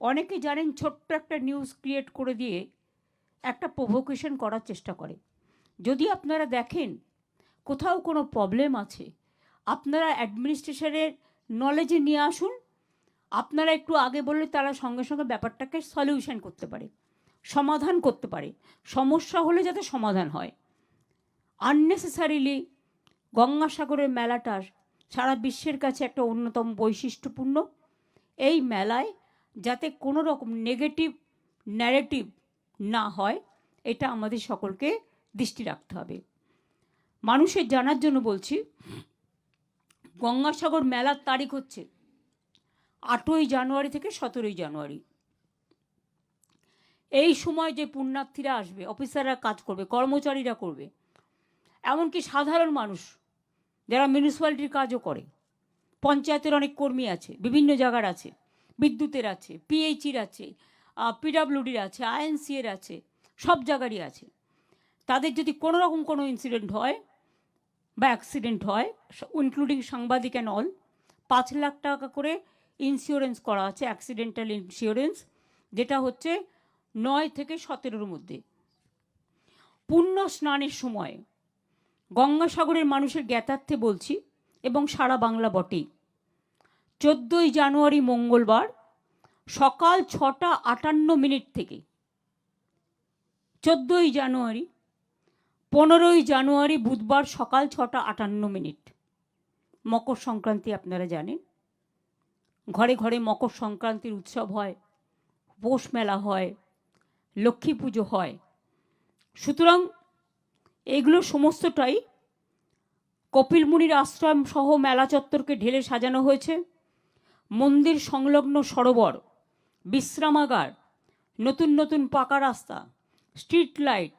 অনেকে জানেন ছোট্ট একটা নিউজ ক্রিয়েট করে দিয়ে একটা প্রভোকেশন করার চেষ্টা করে। যদি আপনারা দেখেন কোথাও কোনো প্রবলেম আছে, আপনারা অ্যাডমিনিস্ট্রেশনের নলেজে নিয়ে আসুন, আপনারা একটু আগে বললে তারা সঙ্গে সঙ্গে ব্যাপারটাকে সলিউশন করতে পারে, সমাধান করতে পারে। সমস্যা হলে যাতে সমাধান হয়। আননেসেসারিলি গঙ্গাসাগরের মেলাটার সারা বিশ্বের কাছে একটা অন্যতম বৈশিষ্ট্যপূর্ণ। এই মেলায় যাতে কোনো রকম নেগেটিভ ন্যারেটিভ না হয়, এটা আমাদের সকলকে দৃষ্টি রাখতে হবে। মানুষের জানার জন্য বলছি, গঙ্গাসাগর মেলার তারিখ হচ্ছে আটই জানুয়ারি থেকে সতেরোই জানুয়ারি। এই সময় যে পুণ্যার্থীরা আসবে, অফিসাররা কাজ করবে, কর্মচারীরা করবে, এমনকি সাধারণ মানুষ যারা মিউনিসিপ্যালিটির কাজও করে, পঞ্চায়েতের অনেক কর্মী আছে, বিভিন্ন জায়গার আছে বিদ্যুতের আছে পিএইচির আছে পিডাব্লিউডির আছে আইএনসি এর আছে, সব জায়গারই আছে। তাদের যদি কোনো রকম কোনো ইনসিডেন্ট হয় বা অ্যাক্সিডেন্ট হয় ইনক্লুডিং সাংবাদিক অ্যান্ড অল পাঁচ লাখ টাকা করে ইন্স্যুরেন্স করা আছে অ্যাক্সিডেন্টাল ইন্স্যুরেন্স যেটা হচ্ছে নয় থেকে সতেরোর মধ্যে। পুণ্য স্নানের সময় গঙ্গাসাগরের মানুষের জ্ঞাতার্থে বলছি এবং সারা বাংলা বটেই। চোদ্দোই জানুয়ারি মঙ্গলবার সকাল ছটা আটান্ন মিনিট থেকে। চোদ্দোই জানুয়ারি, পনেরোই জানুয়ারি বুধবার সকাল ছটা আটান্ন মিনিট। মকর সংক্রান্তি আপনারা জানেন। ঘরে ঘরে মকর সংক্রান্তির উৎসব হয়, পৌষ মেলা হয়, লক্ষ্মী পুজো হয়। সুতরাং এগুলো সমস্তটাই কপিল মুনির আশ্রম সহ মেলা চত্বরকে ঢেলে সাজানো হয়েছে। মন্দির সংলগ্ন সরোবর, বিশ্রামাগার, নতুন নতুন পাকা রাস্তা, স্ট্রিট লাইট,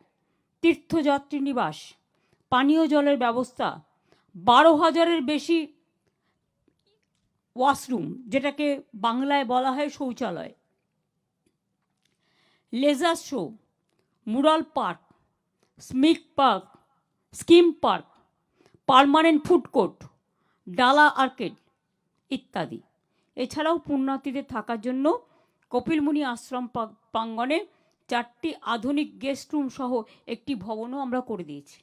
তীর্থযাত্রী নিবাস, পানীয় জলের ব্যবস্থা, বারো হাজারের বেশি ওয়াশরুম, যেটাকে বাংলায় বলা হয় শৌচালয়। লেজার শো, মুরাল পার্ক, স্মিক park, scheme park, permanent food court, ডালা আর্কেড ইত্যাদি। এছাড়াও পুণ্যার্থীদের থাকার জন্য কপিলমুনি আশ্রম প্রাঙ্গণে চারটি আধুনিক গেস্ট রুম সহ একটি ভবনও আমরা করে দিয়েছি।